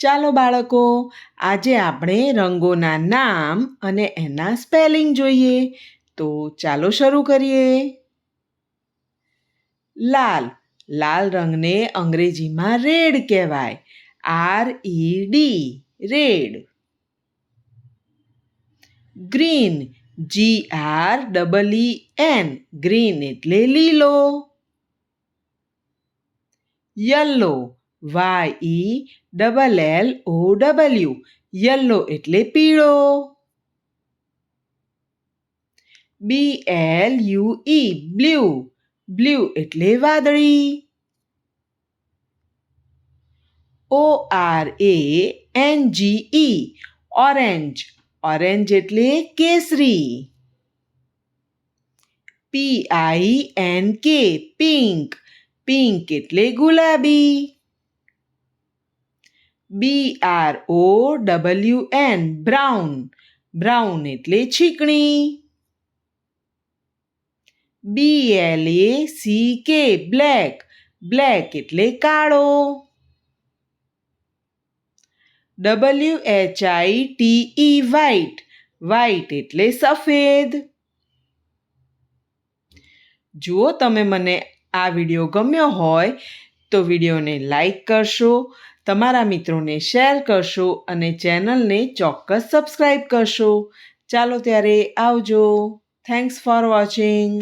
ચાલો બાળકો, આજે આપણે રંગોના નામ અને એના સ્પેલિંગ જોઈએ. તો ચાલો શરૂ કરીએ. લાલ. લાલ રંગને અંગ્રેજીમાં રેડ કહેવાય. R E D. Red. Green. G R double E N. Green એટલે લીલો. Yellow. Y E double L O W yellow એટલે પીળો. B L U E blue blue એટલે વાદળી. O R A N G E orange orange એટલે કેસરી. P I N K pink pink એટલે ગુલાબી. B R O W N brown brown એટલે ચીકણી B L A C K black black એટલે કાળો. W H I T E white white એટલે સફેદ. જુઓ તમે મને આ વીડિયો ગમ્યો હોય તો વિડીયોને લાઈક કરશો, તમારા મિત્રોને શેર કરશો અને ચેનલને ચોક્કસ સબસ્ક્રાઈબ કરશો. ચાલો ત્યારે આવજો. Thanks for watching